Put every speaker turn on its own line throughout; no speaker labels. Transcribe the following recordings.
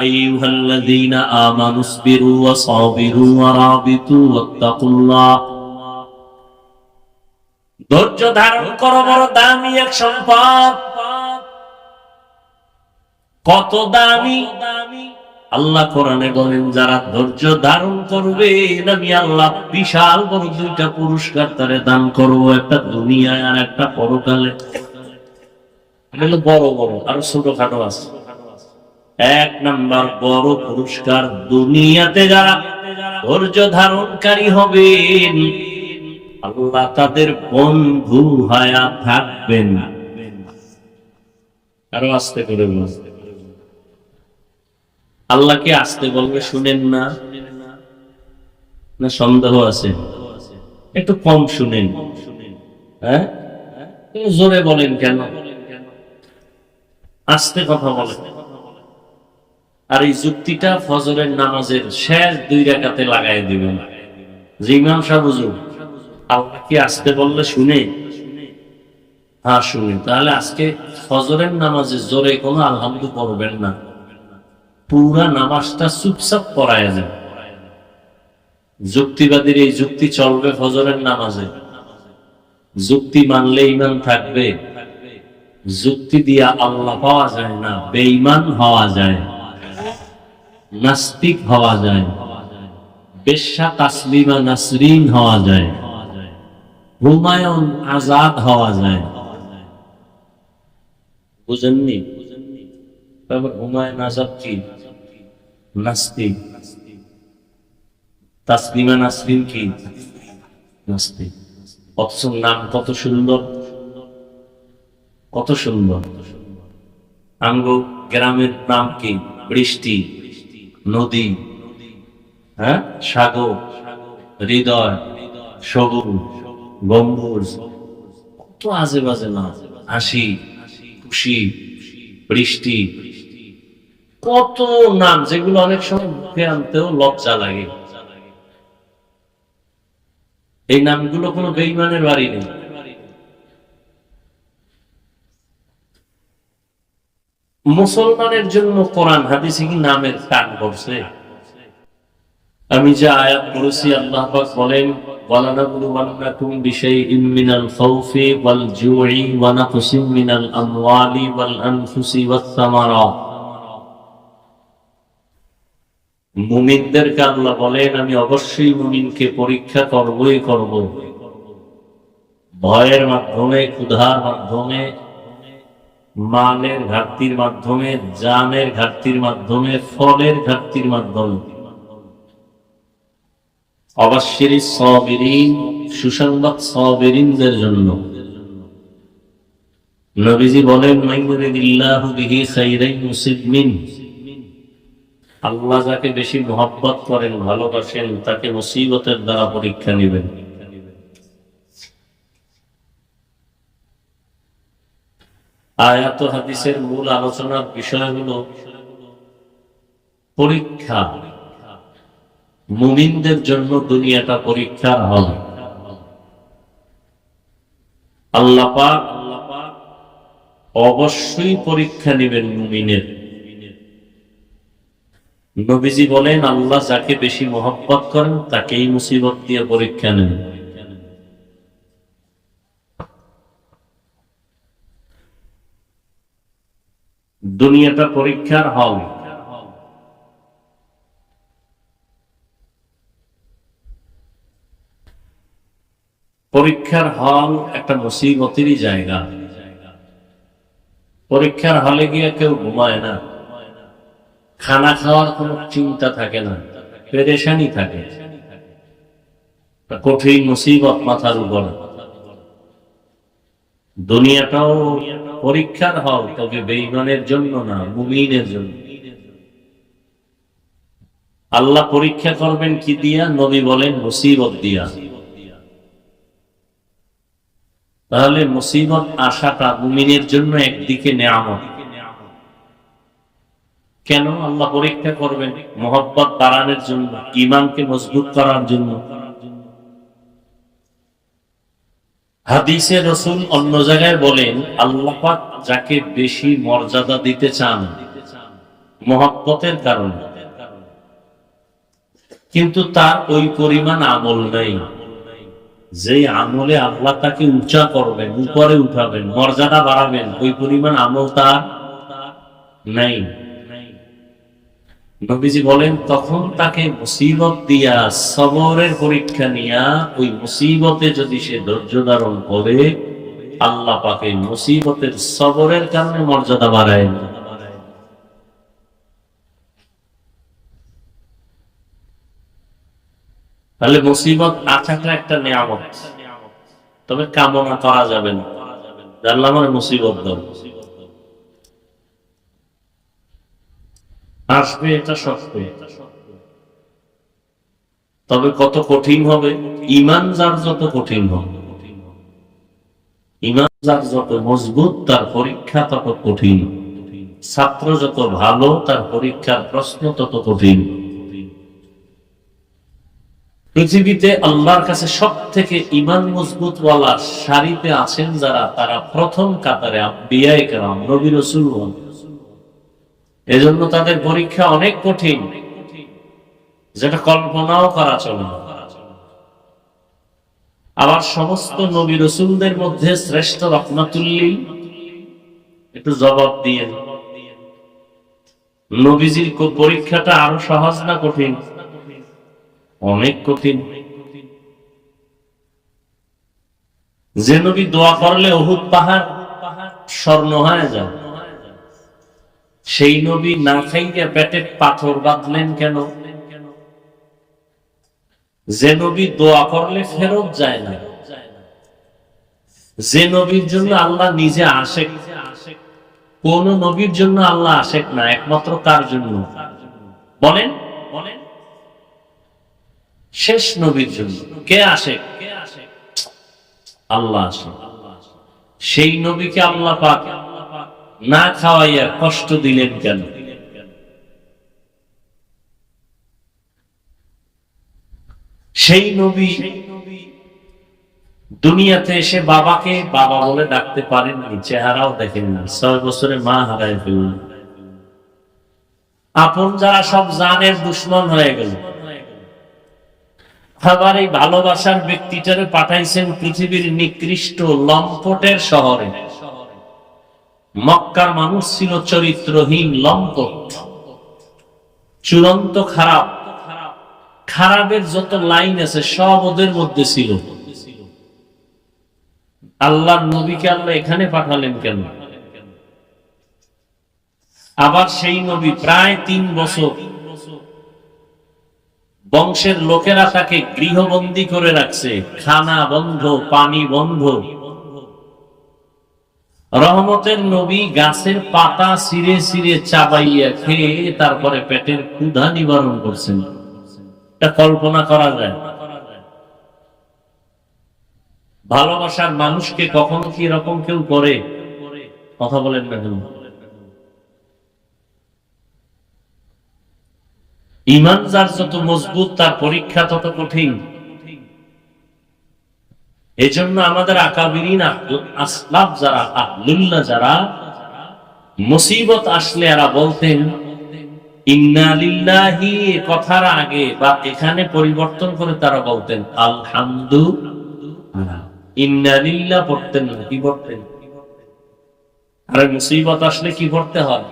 أيها الذين آمنوا اصبروا وصابروا ورابطوا واتقوا الله ধৈর্য ধারণ করো বড় দামি এক সম্পদ কত দামি আল্লাহ কোরআনে বলেন যারা ধৈর্য ধারণ করবে আমি আল্লাহ বিশাল বড় দুইটা পুরস্কার তারে দান করবো একটা দুনিয়ায় আর একটা পরকালে এটা হলো বড় বড় আরো ছোটখাটো আছে এক নাম্বার বড় পুরস্কার দুনিয়াতে যারা ধৈর্য ধারণকারী হবেন, আল্লাহ তাদের বন্ধু হয়া থাকবেন। আরও আস্তে করে আল্লাহকে আসতে বলবে শুনেন না? না সন্দেহ আছে? একটু কম শুনেন। হ্যাঁ? জোরে বলেন কেন? আস্তে কথা বলেন। আর এই যুক্তিটা ফজরের নামাজের শেষ দুই রেখাতে লাগাই দিবেন। যে ইমাম সাহেব, হুজুর আল্লাহকে আসতে বললে শুনে? হ্যাঁ শুনে। তাহলে আজকে ফজরের নামাজে জোরে কোনো আলহামদু পড়বেন না। পুরা নামাজটা চুপচাপ পড়ায় যান যুক্তিবাদীর এই যুক্তি চলবে ফজরের নামাজে। যুক্তি মানলে ইমান থাকবে। যুক্তি দিয়া আল্লাহ পাওয়া যায় না, বেঈমান হওয়া যায়। নাস্তিক হওয়া যায়, বেশ্যা তাসলিমা নাসরিন হওয়া যায়, হুমায়ুন আজাদ হওয়া যায়। বুঝেননি? তারপর হুমায়ুন আজাদ কি? নাস্তিক। তাসলিমা নাসরিন কি? নাস্তিক। অথচ নাম কত সুন্দর? কত সুন্দর। আঙ্গ গ্রামের নাম কি? বৃষ্টি। নদী হ্যাঁ? সাগর, হৃদয়, সবুজ, গম্বুজ, কত আজে বাজে না? হাসি, খুশি, বৃষ্টি, কত নাম যেগুলো অনেক সময় মুখে আনতেও লজ্জা লাগে। এই নামগুলো কোনো বেইমানের বাড়ি নেই। মুসলমানের জন্য কোরআন হাদিসে কি নামের টান করছে আমি যা আয়াত পড়েছি বলেন আল্লাহ বলেন, আমি অবশ্যই মুমিনকে পরীক্ষা করবই করব। ভয়ের মাধ্যমে, ক্ষুধার মাধ্যমে মালের ঘাটতির মাধ্যমে, জানের ঘাটতির মাধ্যমে, ফলের ঘাটতির মাধ্যমে। অবশ্যই সবিরিন, সুসংবাদ সবিরিনদের জন্য। নবীজি বলেন মাইনুরিদিল্লাহু বিহি খাইরাই মুসিবমিন আল্লাহ যাকে বেশি মোহাব্বত করেন, ভালোবাসেন, তাকে মুসিবতের দ্বারা পরীক্ষা নেবেন। আয়াত হাদিসের মূল আলোচনার বিষয় হলো পরীক্ষা। মুমিনদের জন্য দুনিয়াটা পরীক্ষার হল। আল্লাপা অবশ্যই পরীক্ষা নেবেন মুমিনের। নবীজি বলেন, আল্লাহ যাকে বেশি মহব্বত করেন, তাকেই মুসিবত দিয়ে পরীক্ষা নেন। দুনিয়াটা পরীক্ষার হল। পরীক্ষার হল একটা মুসিবতেরই জায়গা। পরীক্ষার হলে গিয়ে কেউ ঘুমায় না। খানা খাওয়ার কোনো চিন্তা থাকে না। পেরেশানি থাকে। কঠিন মুসিবত মাথার উপর। দুনিয়াটাও পরীক্ষার হল তবে বেইমানের জন্য না, মুমিনের জন্য। আল্লাহ পরীক্ষা করবেন কি দিয়া? নবী বলেন, মুসিবত দিয়া। তাহলে মুসিবত, আশাটা মুমিনের জন্য একদিকে নেয়ামত। কেন আল্লাহ পরীক্ষা করবেন? মোহব্বত বাড়ানোর জন্য ইমানকে মজবুত করার জন্য। হাদিসে রসুল অন্য জায়গায় বলেন, আল্লাহ পাক যাকে বেশি মর্যাদা দিতে চান, মহব্বতের কারণে। কিন্তু তার ওই পরিমাণ আমল নেই। যে আমলে আল্লাহ তাকে উঁচা করবেন, উপরে উঠাবেন, মর্যাদা বাড়াবেন, ওই পরিমাণ আমল তার নেই। নবীজি বলেন, তখন তাকে মুসিবত দিয়া সবরের পরীক্ষা নিয়া ওই মুসিবতে যদি সে ধৈর্য ধারণ করে, আল্লাহ পাকে মুসিবতের সবরের কারণে মর্যাদা বাড়ায় তাহলে মুসিবত আসাটা একটা নিয়ামত। তবে কামনা করা যাবে না। জানলাম আমার মুসিবত দাও আসবে এটা সত্য। তবে কত কঠিন হবে? ইমান যার যত কঠিন হবে ইমান যার যত মজবুত, তার পরীক্ষা তত কঠিন। ছাত্র যত ভালো, তার পরীক্ষার প্রশ্ন তত কঠিন। পৃথিবীতে আল্লাহর কাছে সব থেকে ইমান মজবুত ওয়ালা সারিতে আছেন যারা, তারা প্রথম কাতারে আব্বিয়াই কেরাম, নবী রসুল এজন্য তাদের পরীক্ষা অনেক কঠিন, যেটা কল্পনাও করা চলে আবার সমস্ত নবী রসুলদের মধ্যে শ্রেষ্ঠ রহমাতুল্লিল একটু জবাব দিয়ে। নবীজির পরীক্ষাটা আরও সহজ না কঠিন? অনেক কঠিন। যে নবী দোয়া করলে অহুত পাহাড় স্বর্ণ হয়ে যায়। সেই নবী না খাইয়া পেটে পাথর বাঁধলেন কেন? যে নবী দোয়া করলে ফেরত যায় না। যে নবীর জন্য আল্লাহ নিজে আসে, কোন নবীর জন্য আল্লাহ আসেক না, একমাত্র কার জন্য? বলেন বলেন। শেষ নবীর জন্য। কে আসে? আল্লাহ আসে। সেই নবীকে আল্লাহ পাক না খাওয়াইয়া কষ্ট দিলেন কেন? সেই নবী দুনিয়াতে এসে বাবাকে বাবা বলে ডাকতে পারেননি, চেহারাও দেখেন না। ছয় বছরে মা হারায় ফেললেন। আপন যারা সব জানের দুশ্মন হয়ে গেল। আবার এই ভালোবাসার ব্যক্তিটারে পাঠাইছেন পৃথিবীর নিকৃষ্ট লম্পটের শহরে। মক্কার মানুষ ছিল চরিত্রহীন লম্পট, চূড়ান্ত খারাপ। খারাপের যত লাইন আছে, সব ওদের মধ্যে ছিল। আল্লাহর নবীকে আল্লাহ এখানে পাঠালেন কেন? আবার সেই নবী প্রায় তিন বছর বংশের লোকেরা তাকে গৃহবন্দী করে রাখছে। খানা বন্ধ, পানি বন্ধ। রহমতের নবী গাছের পাতা সিরে সিরে চাবাইয়া খেয়ে তারপরে পেটের ক্ষুধা নিবারণ করছেন। এটা কল্পনা করা যায়। ভালোবাসার মানুষকে কখনো কি এরকম কেউ করে? কথা বলেন না কেন? ইমান যার যত মজবুত, তার পরীক্ষা তত কঠিন। এই জন্য আমাদের আকাবিরিন আসলাফ যারা আহলুল্লাহ যারা, মুসিবত আসলে এরা বলতেন ইন্নালিল্লাহি কথার আগে বা এখানে পরিবর্তন করে তারা বলতেন আলহামদু ইন্নালিল্লাহ পড়তেন না, কি পড়তেন? আর মুসিবত আসলে কি পড়তে হয়?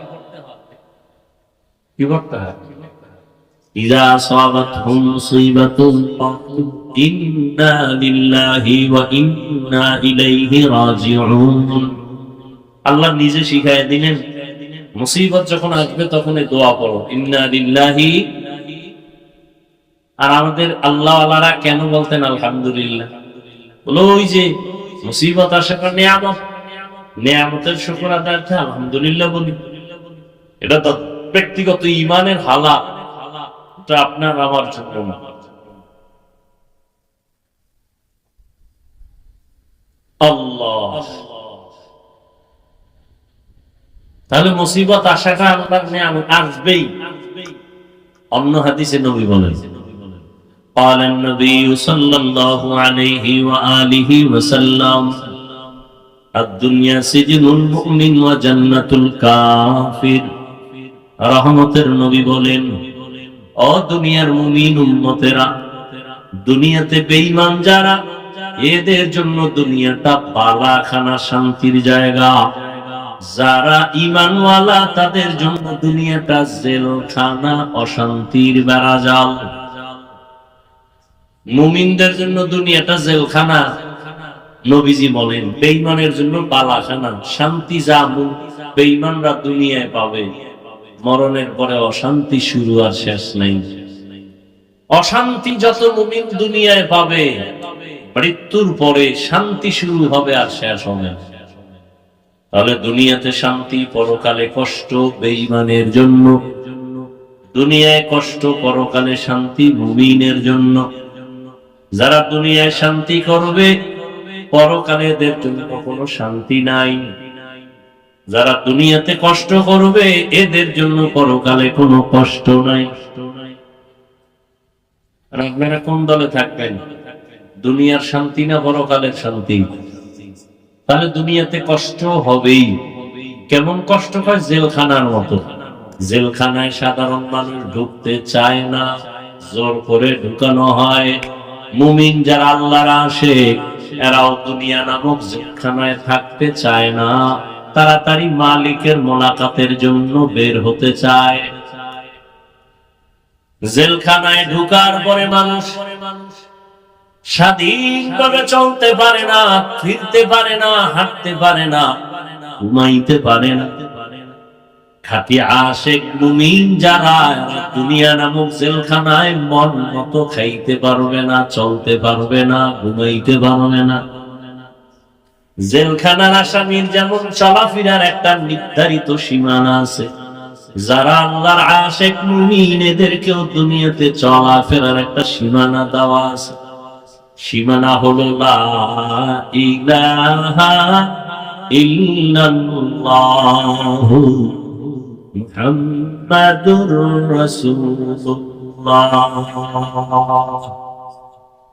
কি পড়তে হয়? ইদা সাবাতহুম মুসিবাতুন ফাকুলু আল্লাহ নিজে শিখায় দিলেন, মুসিবত যখন আসবে তখন দোয়া পড়ো, ইন্না দিল্লাহি আর আমাদের আল্লাহ আল্লাহরা কেন বলতেন আলহামদুলিল্লাহ? বলো ওই যে মুসিবত আসার নিয়ামত। নিয়ামতের আদার্থে আলহামদুলিল্লাহ বলি। এটা তো ব্যক্তিগত ইমানের হালা এটা আপনার আমার জন্য না। আল্লাহ তাহলে মুসিবত আসাটা আল্লাহর নিয়ামত আসবেই অন্য হাদিসে নবী বলেন قال النبي صلى الله عليه وآله وسلم الدنيا سجن المؤمن وجنة الكافر রহমতের নবী বলেন ও দুনিয়ার মুমিন উম্মতেরা দুনিয়াতে বেঈমান যারা এদের জন্য দুনিয়াটা বালাখানা শান্তির জায়গা। যারা ইমানওয়ালা তাদের জন্য দুনিয়াটা জেলখানা, অশান্তির বেড়াজাল। মুমিনদের জন্য দুনিয়াটা জেলখানা। নবীজি বলেন, বেঈমানের জন্য বালাখানা, শান্তি যা বেঈমানরা দুনিয়ায় পাবে। মরণের পরে অশান্তি শুরু আর শেষ নেই। অশান্তি যত মুমিন দুনিয়ায় পাবে মৃত্যুর পরে শান্তি শুরু হবে আর শেষ হবে তাহলে দুনিয়াতে শান্তি, পরকালে কষ্ট, বেঈমানের জন্য। দুনিয়ায় কষ্ট, পরকালে শান্তি, মুমিনের জন্য। যারা দুনিয়ায় শান্তি করবে পরকালে এদের জন্য কোনো শান্তি নাই। যারা দুনিয়াতে কষ্ট করবে, এদের জন্য পরকালে কোনো কষ্ট নাই। আপনারা কোন দলে থাকবেন? দুনিয়ার শান্তি না পরকালের শান্তি? তাহলে দুনিয়াতে কষ্ট হবেই। কেমন কষ্ট হয়? জেলখানার মতো। জেলখানায় সাধারণ মানুষ ঢুকতে চায় না। জোর করে ঢুকানো হয়। মুমিন যারা আল্লাহর আসে এরাও দুনিয়া নামক জেলখানায় থাকতে চায় না। তাড়াতাড়ি মালিকের মোলাকাতের জন্য বের হতে চায়। জেলখানায় ঢুকার পরে মানুষ স্বাধীনভাবে চলতে পারে না, ফিরতে পারে না, হাঁটতে পারে না, ঘুমাইতে পারে না। খাটি যারা, দুনিয়া নামক জেলখানায় মন মতো খাইতে পারবে না, চলতে পারবে না, ঘুমাইতে পারবে না। জেলখানার আসামির যেমন চলাফেরার একটা নির্ধারিত সীমানা আছে। যারা আল্লাহর আশেক মুমিন, এদেরকেও দুনিয়াতে চলাফেরার একটা সীমানা দেওয়া আছে। সীমানা হলো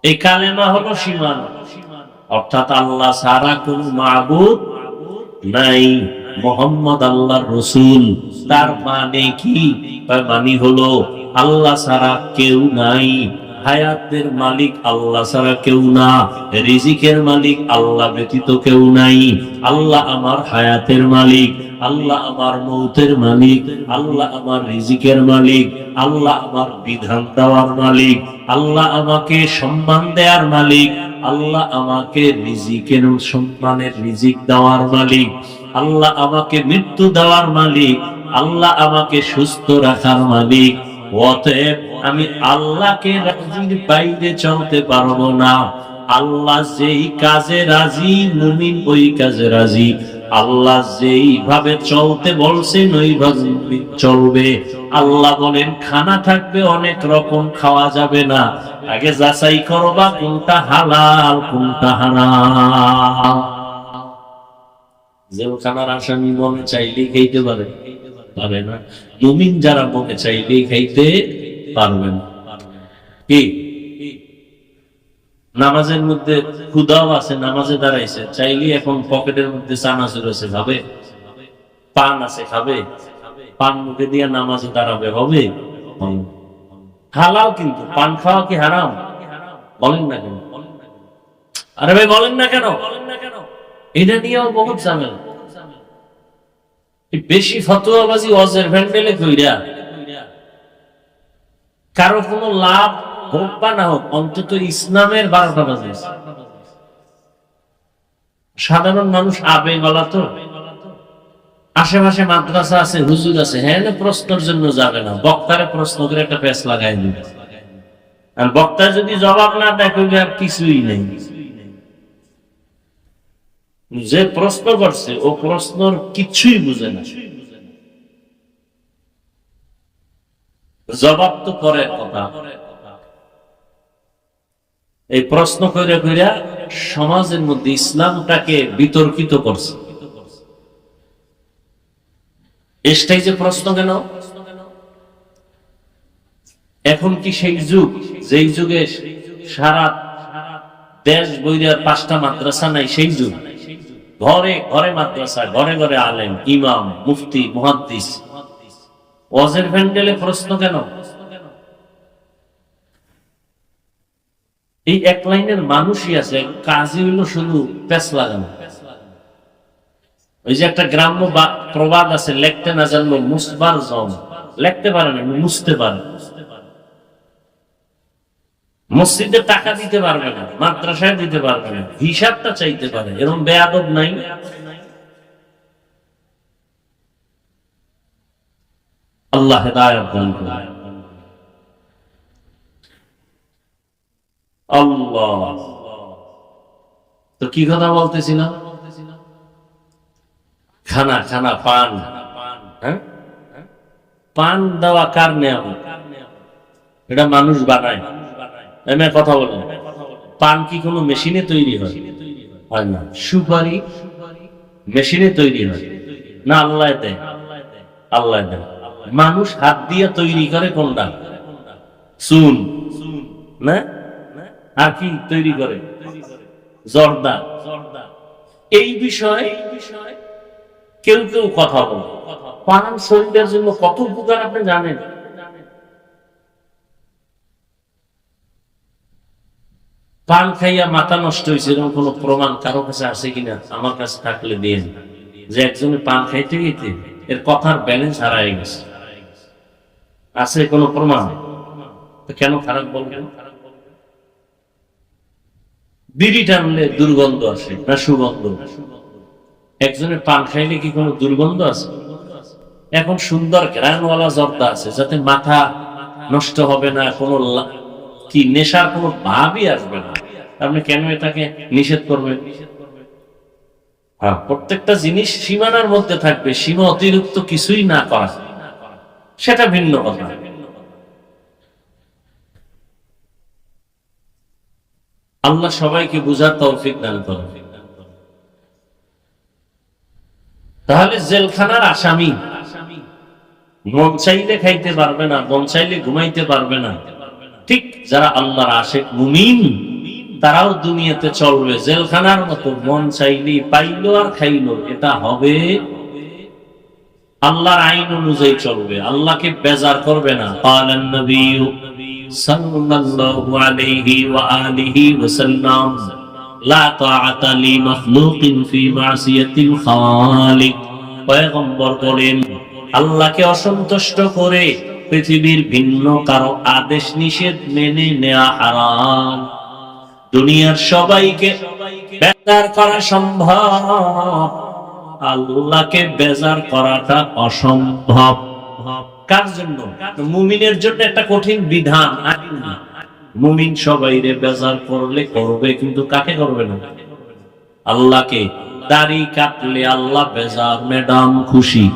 এই কালেমা হলো সীমানা। অর্থাৎ আল্লাহ সারা কোন মাবুদ নাই, মোহাম্মদ আল্লাহর রসুল। তার মানে কি? তার মানে হলো আল্লাহ সারা কেউ নাই। হায়াতের মালিক আল্লাহ ছাড়া কেউ না, রিজিকের মালিক আল্লাহ ব্যতীত কেউ নাই। আল্লাহ আমার হায়াতের মালিক, আল্লাহ আমার মৌতের মালিক, আল্লাহ আমার রিজিকের মালিক, আল্লাহ আমার বিধান দেওয়ার মালিক, আল্লাহ আমাকে সম্মান দেওয়ার মালিক, আল্লাহ আমাকে রিজিকের সম্মানের রিজিক দেওয়ার মালিক, আল্লাহ আমাকে মৃত্যু দেওয়ার মালিক, আল্লাহ আমাকে সুস্থ রাখার মালিক অতএব আমি আল্লাহকে রাজির বাইরে চলতে পারব না। আল্লাহ যেই কাজে রাজি, মুমিন ওই কাজে রাজি। আল্লাহ যেই ভাবে চলতে বলছেন, ওইভাবে চলবে। আল্লাহ বলেন, খানা থাকবে, অনেক রকম খাওয়া যাবে না। আগে যাচাই করবা কোনটা হালাল, কোনটা হারাম। জেলখানার আসামি মনে চাইলেই খাইতে পারে। পারে না। মুমিন যারা মনে চাইলেই খাইতে পারবেন কি? নামাজের মধ্যে ক্ষুদাও আছে, নামাজে দাঁড়াইছে। চাইলেই এখন পকেটের মধ্যে চানাচুর আছে খাবে পান আছে, খাবে? পান মুখে দিয়ে নামাজে দাঁড়াবে, হবে। হালাল কিন্তু, পান খাওয়া কি হারাম? বলেন না কেন? আরে ভাই, বলেন না কেন? এটা নিয়েও বহুত ঝামেলা। বেশি ফতোয়াবাজি অজের ভ্যান্ডেলে কইরা কারও কোনো লাভ হোক বা না হোক, অন্তত ইসলামের বারোটা বাজে সাধারণ মানুষ আবে গলা তো। আশেপাশে মাদ্রাসা আছে, হুজুর আছে হ্যাঁ প্রশ্নের জন্য যাবে না। বক্তারে প্রশ্ন করে একটা প্যাস লাগাই দিবে। আর বক্তা যদি জবাব না দেয় কিছুই নেই। যে প্রশ্ন করছে, ও প্রশ্নর কিছুই বুঝে না। জবাব তো করে কথা। এই প্রশ্ন করে কইরা সমাজের মধ্যে ইসলামটাকে বিতর্কিত করছে। এটাই যে প্রশ্ন কেন? এখন কি সেই যুগ, যেই যুগে সারা দেশ বইরার পাঁচটা মাদ্রাসা নাই, সেই যুগ? ঘরে ঘরে মাদ্রাসা ঘরে ঘরে আলেম, ইমাম, মুফতি, মুহাদ্দিস। ওয়াজের প্যান্ডেলে প্রশ্ন কেন? এই এক লাইনের মানুষই আছে, কাজই হইল শুধু পেস লাগানো। ওই যে একটা গ্রাম্য প্রবাদ আছে, লেখতে না জানলো মুসবার জম। লেখতে পারে না মুছতে পারে। মসজিদে টাকা দিতে পারবে না, মাদ্রাসায় দিতে পারবে না, হিসাবটা চাইতে পারে, এরকম বেয়াদব নাই? আল্লাহ আল্লাহ। তো কি কথা বলতেছি বলতেছিলাম খানা খানা, পান। হ্যাঁ? পান দেওয়া কার নেওয়া এটা মানুষ বানায়। এমনি কথা বলেন। পান কি কোনো মেশিনে তৈরি হয়? হয় না। সুপারি মেশিনে তৈরি হয়। না আল্লাহ দেয়। আল্লাহ দেয়। মানুষ হাত দিয়ে তৈরি করে কোনটা? চুন। না? আর কি তৈরি করে? জর্দা এই বিষয়ে কেউ কেউ কথা বলে। পান শরীরের জন্য কত উপকার আপনি জানেন? পান খাইয়া মাথা নষ্ট হয়েছে, এরকম কোন প্রমাণ কারও কাছে আছে কিনা? আমার কাছে থাকলে দিন যে একজনে পান খাইতে গেতে এর কথার ব্যালেন্স হারাই গেছে। আছে কোন প্রমাণ? কেন খারাপ বলবেন? বিড়ি টানলে দুর্গন্ধ আসে না সুগন্ধ। একজনের পান খাইলে কি কোনো দুর্গন্ধ আছে? এখন সুন্দর গ্রানওয়ালা জর্দা আছে, যাতে মাথা নষ্ট হবে না, কোনো কি নেশার কোনো ভাবই আসবে না? আপনি কেন এটাকে নিষেধ করবেন? হ্যাঁ প্রত্যেকটা জিনিস সীমানার মধ্যে থাকবে, সীমা অতিরিক্ত কিছুই না করা। সেটা ভিন্ন কথা। আল্লাহ সবাইকে বুঝার তৌফিক দান করেন। তাহলে জেলখানার আসামি মন চাইলে খাইতে পারবে না মন চাইলে ঘুমাইতে পারবে না। ঠিক যারা আল্লাহর আসে মুমিন, তারাও দুনিয়াতে চলবে, জেলখানার মতো, মন চাইলি পাইলো আর খাইলো, এটা হবে। আল্লাহর আইন অনুযায়ী চলবে, আল্লাহকে বেজার করবে না। আল্লাহকে অসন্তুষ্ট করে পৃথিবীর ভিন্ন কারও আদেশ নিষেধ মেনে নেওয়া হারাম। দুনিয়ার সবাইকে বেজার করা সম্ভব। আল্লাহকে বেজার করাটা অসম্ভব। কার জন্য? মুমিনের জন্য একটা কঠিন বিধান। মুমিন সবাইরে বেজার করলে করবে, কিন্তু কাকে করবে না? আল্লাহকে। দাড়ি কাটলে আল্লাহ বেজার, ম্যাডাম খুশি।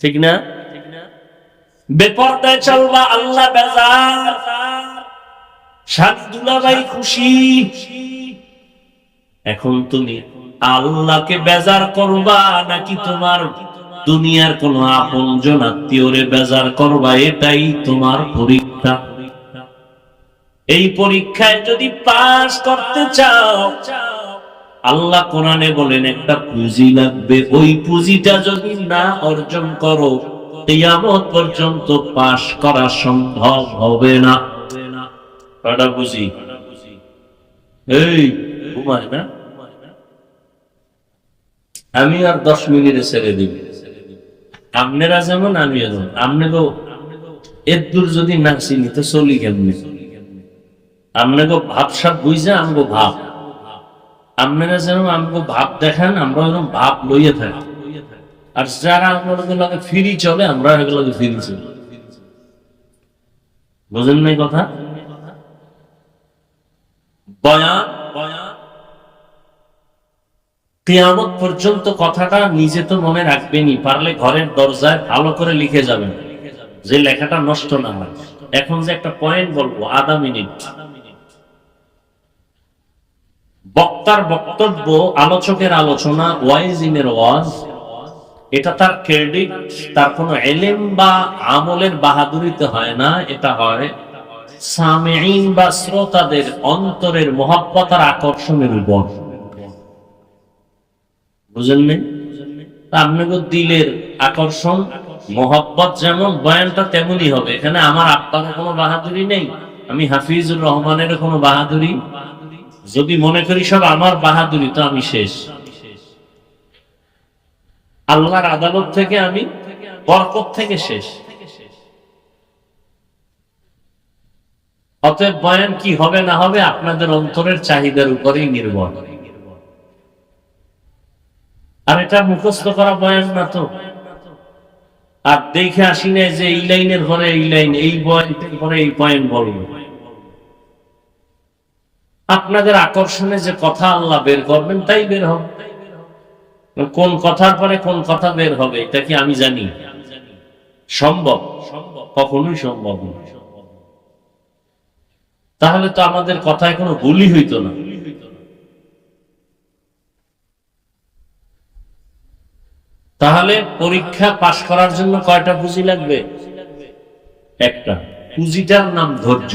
ঠিক না? বেপরদায় চলবা আল্লাহ বেজার। স্বামী দুলাভাই খুশি। এখন তুমি আল্লাহকে বেজার করবা নাকি তোমার দুনিয়ার কোন আপন জন আত্মীয়রে বেজার করবা, এটাই তোমার পরীক্ষা। এই পরীক্ষায় যদি পাস করতে চাও, আল্লাহ কোরআনে বলেন, একটা পুঁজি লাগবে। ওই পুঁজিটা যদি না অর্জন করো কিয়ামত পর্যন্ত পাস করা সম্ভব হবে না। কটা বুঝি এই, ঘুমায় না? আমি আর দশ মিনিটে ছেড়ে দিব। আপনারা যেমন আমি যেমন আপনাকে এর দূর যদি না চিনি তো চলি কেমনি? আপনাকে ভাবসাব বুঝা, আমগো ভাব। আপনারা যেন আমগো ভাব দেখান, আমরা এরকম ভাব লইয়া থাকি। আর যারা লগে ফিরি চলে, আমরা এগুলোকে ফিরি চলি। বুঝেন নাই কথা? পর্যন্ত কথাটা নিজে তো মনে পারলে ঘরের দরজায় ভালো করে লিখে যাবেন, যে লেখাটা নষ্ট না হয়। এখন যে একটা পয়েন্ট বলব, আধা মিনিট। বক্তার বক্তব্য, আলোচকের আলোচনা, ওয়াইজিনের ওয়াজ এটা তার ক্রেডিট তার কোনো এলেম বা আমলের বাহাদুরিতে হয় না, এটা হয় সামেইন বা শ্রোতাদের অন্তরের আকর্ষণের উপর। বুঝলেন দিলের আকর্ষণ, মোহব্বত যেমন, বয়ানটা তেমনই হবে। এখানে আমার আব্বার কোনো বাহাদুরি নেই, আমি হাফিজুর রহমানের কোনো বাহাদুরি। যদি মনে করি সব আমার বাহাদুরি, তো আমি শেষ। আল্লাহর আদালত থেকে আমি বরকত থেকে শেষ। অতএব বয়ান কি হবে না হবে আপনাদের অন্তরের চাহিদার উপরেই নির্ভর। আর এটা মুখস্থ করা বয়ান না তো। আর দেখে আসি না যে এই লাইনের ঘরে এই লাইন, এই পয়েন্টের ঘরে এই পয়েন্ট বলব। আপনাদের আকর্ষণে যে কথা আল্লাহ বের করবেন, তাই বের হবে। কোন কথার পরে কোন কথা বের হবে, এটা কি আমি জানি? সম্ভব? কখনোই সম্ভব তাহলে তো আমাদের কথায় কোনো ভুলই হইতো না। তাহলে পরীক্ষা পাশ করার জন্য কয়টা পুঁজি লাগবে? একটা। পুঁজিটার নাম ধৈর্য।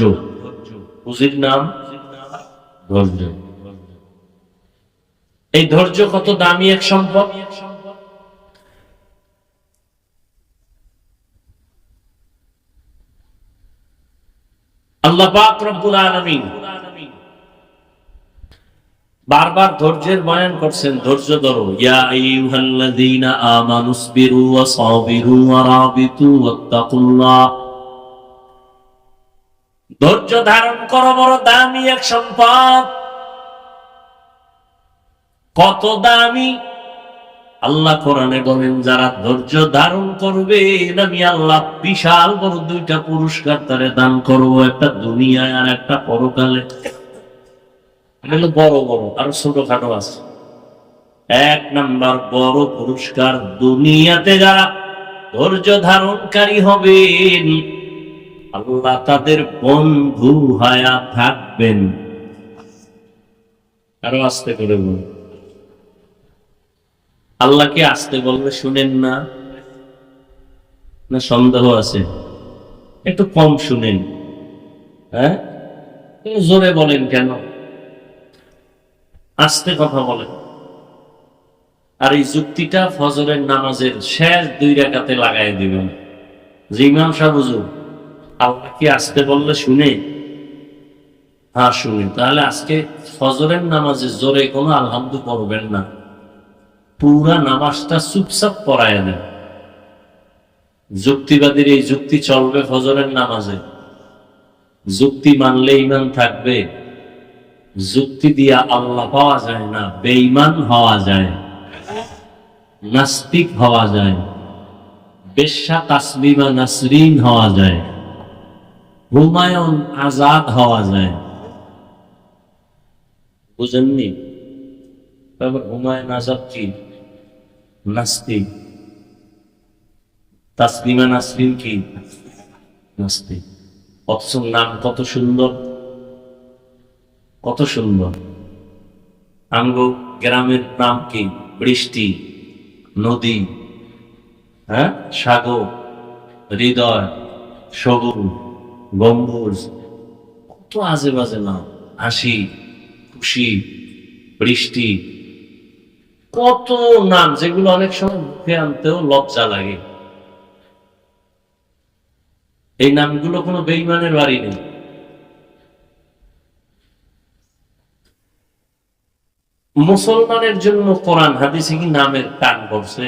পুঁজির নাম ধৈর্য। এই ধৈর্য কত দামি এক সম্পদ? আল্লাহ রব্বুল বারবার ধৈর্যের বয়ান করছেন, ধৈর্য ধরো। ইয়া আইয়ুহাল্লাযীনা আমানুসবিরু ওয়া সাবিরু ওয়া রাবিতু ওয়াত্তাকুল্লাহ। ধৈর্য ধারণ করো বড় দামি এক সম্পদ। কত দামি? আল্লাহ কোরআনে বলেন, যারা ধৈর্য ধারণ করবে আমি আল্লাহ বিশাল বড় দুইটা পুরস্কার তারে দান করব, একটা দুনিয়ায় আর একটা পরকালে। বড় বড়, আর ছোটখাটো আছে। এক নাম্বার বড় পুরস্কার, দুনিয়াতে যারা ধৈর্য ধারণকারী হবেন, আল্লাহ তাদের বন্ধু হায়া থাকবেন। আরও আস্তে করে বলুন। আল্লাহকে আসতে বললে শুনেন না? না সন্দেহ আছে? একটু কম শুনেন। হ্যাঁ? জোরে বলেন কেন? আস্তে কথা বলেন। আর এই যুক্তিটা ফজরের নামাজের শেষ দুই রেখাতে লাগাই দিবেন। যে ইমাম সাহেব, হুজুর আল্লাহ কি আসতে বললে শুনে? হ্যাঁ শুনে। তাহলে আজকে ফজরের নামাজে জোরে কোনো আলহামদু করবেন না। পুরা নামাজটা চুপচাপ পড়ায় দেন যুক্তিবাদীর এই যুক্তি চলবে ফজরের নামাজে। যুক্তি মানলে ইমান থাকবে। যুক্তি দিয়া আল্লাহ পাওয়া যায় না, বেঈমান হওয়া যায়, নাস্তিক হওয়া যায়, বেশ্যা তাসলিমা নাসরিন হওয়া যায়, হুমায়ুন আজাদ হওয়া যায়। বুঝেননি? তারপর হুমায়ুন আজাদ কি? নাস্তিক। তাসলিমা নাসরিন কি? নাস্তিক। অথচ নাম কত সুন্দর? কত সুন্দর। আঙ্গ গ্রামের নাম কি? বৃষ্টি, নদী হ্যাঁ? সাগর, হৃদয়, সবুজ, গম্বুজ। কত আজে বাজে নাম। হাসি, খুশি, বৃষ্টি। কত নাম যেগুলো অনেক সময় মুখে আনতেও লজ্জা লাগে। এই নামগুলো কোনো বেইমানের বাড়ি নেই। মুসলমানের জন্য কোরআন, হাদিসে কি নামের টান করছে